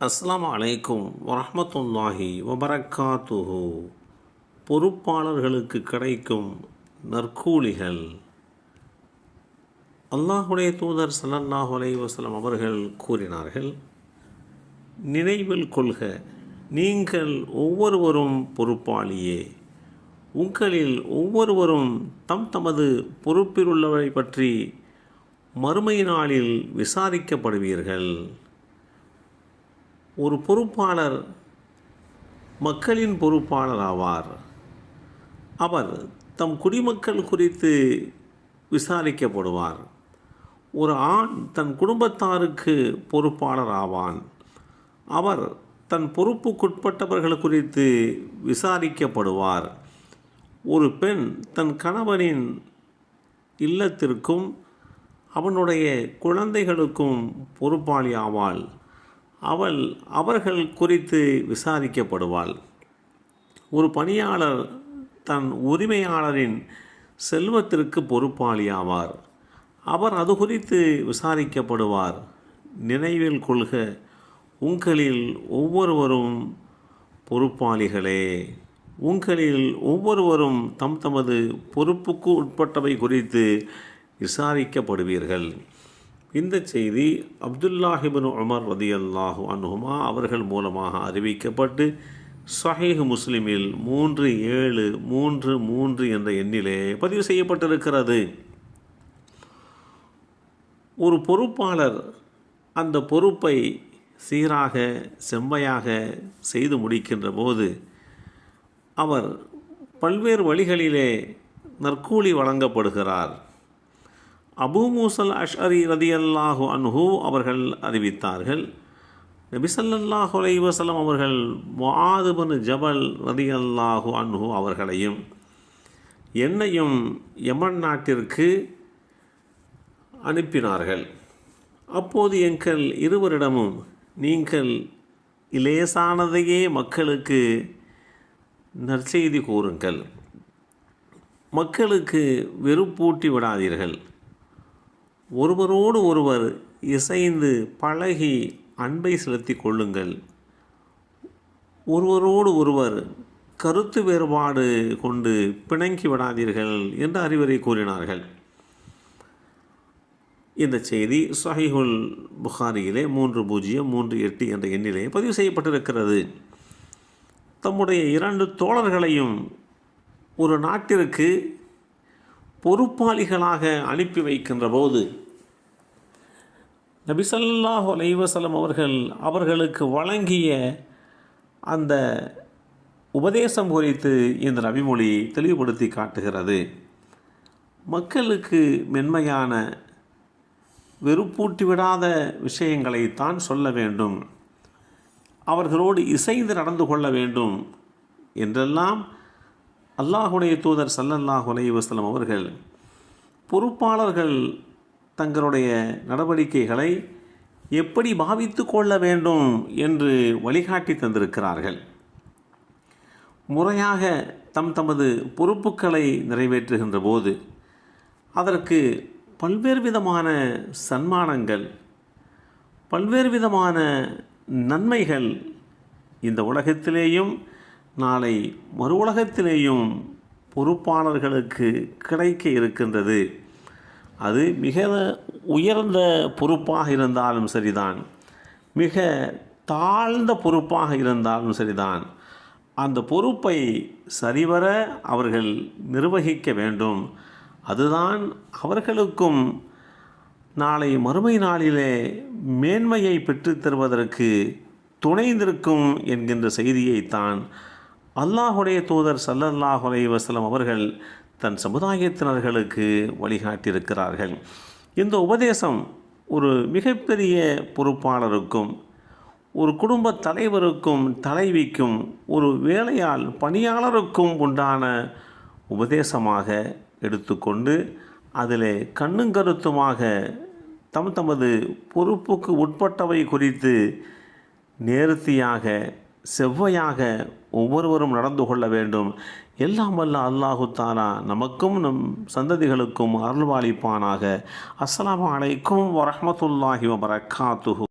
அஸ்லாம் அலைக்கும் வரமத்துல்லாஹி வபரக்காத்துஹு. பொறுப்பாளர்களுக்கு கிடைக்கும் நற்கூலிகள். அல்லாஹுடைய தூதர் ஸல்லல்லாஹு அலை வஸல்லம் அவர்கள் கூறினார்கள் நினைவில் கொள்க நீங்கள் ஒவ்வொருவரும் பொறுப்பாளியே. உங்களில் ஒவ்வொருவரும் தம் தமது பொறுப்பில் உள்ளவரை பற்றி மறுமை நாளில் விசாரிக்கப்படுவீர்கள். ஒரு பொறுப்பாளர் மக்களின் பொறுப்பாளர் ஆவார். அவர் தம் குடிமக்கள் குறித்து விசாரிக்கப்படுவார். ஒரு ஆண் தன் குடும்பத்தாருக்கு பொறுப்பாளர் ஆவான். அவர் தன் பொறுப்புக்குட்பட்டவர்கள் குறித்து விசாரிக்கப்படுவார். ஒரு பெண் தன் கணவனின் இல்லத்திற்கும் அவனுடைய குழந்தைகளுக்கும் பொறுப்பாளி ஆவாள். அவள் அவர்கள் குறித்து விசாரிக்கப்படுவாள். ஒரு பணியாளர் தன் உரிமையாளரின் செல்வத்திற்கு பொறுப்பாளி ஆவார் அவர் அது குறித்து விசாரிக்கப்படுவார். நினைவில் கொள்க உங்களில் ஒவ்வொருவரும் பொறுப்பாளிகளே. உங்களில் ஒவ்வொருவரும் தம் தமது பொறுப்புக்கு உட்பட்டவை குறித்து விசாரிக்கப்படுவீர்கள். இந்த செய்தி அப்துல்லாஹிபின் உமர் ரதி அல்லாஹு அன்ஹுமா அவர்கள் மூலமாக அறிவிக்கப்பட்டு சஹீஹ் முஸ்லிமில் மூன்று ஏழு மூன்று மூன்று என்ற எண்ணிலே பதிவு செய்யப்பட்டிருக்கிறது. ஒரு பொறுப்பாளர் அந்த பொறுப்பை சீராக செம்மையாக செய்து முடிக்கின்ற போது அவர் பல்வேறு வழிகளிலே நற்கூலி வழங்கப்படுகிறார். அபூ மூசல் அஷ்அரி ரதியல்லாஹு அன்ஹு அவர்கள் அறிவித்தார்கள். நபிசல்லாஹு அலைவசலம் அவர்கள் முஆதுபன் ஜபல் ரதி அல்லாஹு அன்ஹு அவர்களையும் என்னையும் யமன் நாட்டிற்கு அனுப்பினார்கள். அப்போது எங்கள் இருவரிடமும் நீங்கள் இலேசானதையே மக்களுக்கு நற்செய்தி கூறுங்கள். மக்களுக்கு வெறுப்பூட்டி விடாதீர்கள். ஒருவரோடு ஒருவர் இசைந்து பழகி அன்பை செலுத்தி கொள்ளுங்கள். ஒருவரோடு ஒருவர் கருத்து வேறுபாடு கொண்டு பிணங்கி விடாதீர்கள் என்று அறிவுரை கூறினார்கள். இந்த செய்தி சஹிஹுல் புகாரியிலே மூன்று பூஜ்ஜியம் மூன்று எட்டு என்ற எண்ணிலே பதிவு செய்யப்பட்டிருக்கிறது. தம்முடைய இரண்டு தோழர்களையும் ஒரு நாட்டிற்கு பொறுப்பாளிகளாக அனுப்பி வைக்கின்ற போது நபிசல்லாஹு அலைவசலம் அவர்கள் அவர்களுக்கு வழங்கிய அந்த உபதேசம் குறித்து இந்த நபிமொழி தெளிவுபடுத்தி காட்டுகிறது. மக்களுக்கு மென்மையான வெறுப்பூட்டி விடாத விஷயங்களைத்தான் சொல்ல வேண்டும். அவர்களோடு இசைந்து நடந்து கொள்ள வேண்டும் என்றெல்லாம் அல்லாஹுடைய தூதர் சல்லல்லாஹ் வசலம் அவர்கள் பொறுப்பாளர்கள் தங்களுடைய நடவடிக்கைகளை எப்படி பாவித்து கொள்ள வேண்டும் என்று வழிகாட்டி தந்திருக்கிறார்கள். முறையாக தம் தமது பொறுப்புகளை நிறைவேற்றுகின்ற போது அதற்கு பல்வேறு விதமான சன்மானங்கள் பல்வேறு விதமான நன்மைகள் இந்த உலகத்திலேயும் நாளை மறு உலகத்திலேயும் பொறுப்பாளர்களுக்கு கிடைக்க இருக்கின்றது. அது மிக உயர்ந்த பொறுப்பாக இருந்தாலும் சரிதான். மிக தாழ்ந்த பொறுப்பாக இருந்தாலும் சரிதான். அந்த பொறுப்பை சரிவர அவர்கள் நிர்வகிக்க வேண்டும். அதுதான் அவர்களுக்கும் நாளை மறுமை நாளிலே மேன்மையை பெற்றுத் தருவதற்கு துணை நிற்கும் என்கின்ற செய்தியைத்தான் அல்லாஹுடைய தூதர் சல்லல்லாஹ் வசலம் அவர்கள் தன் சமுதாயத்தினர்களுக்கு வழிகாட்டியிருக்கிறார்கள். இந்த உபதேசம் ஒரு மிகப்பெரிய பொறுப்பாளருக்கும் ஒரு குடும்ப தலைவருக்கும் தலைவிக்கும் ஒரு வேலையால் பணியாளருக்கும் உண்டான உபதேசமாக எடுத்துக்கொண்டு அதில் கண்ணும் கருத்துமாக தம் தமது பொறுப்புக்கு உட்பட்டவை குறித்து நேர்த்தியாக செவ்வையாக ஒவ்வொருவரும் நடந்து கொள்ள வேண்டும். எல்லாம் வல்ல அல்லாஹு தாலா நமக்கும் நம் சந்ததிகளுக்கும் அருள்வாளிப்பானாக. அஸ்ஸலாமு அலைக்கும் வரமத்துல்லாஹி வபரகாத்துஹு.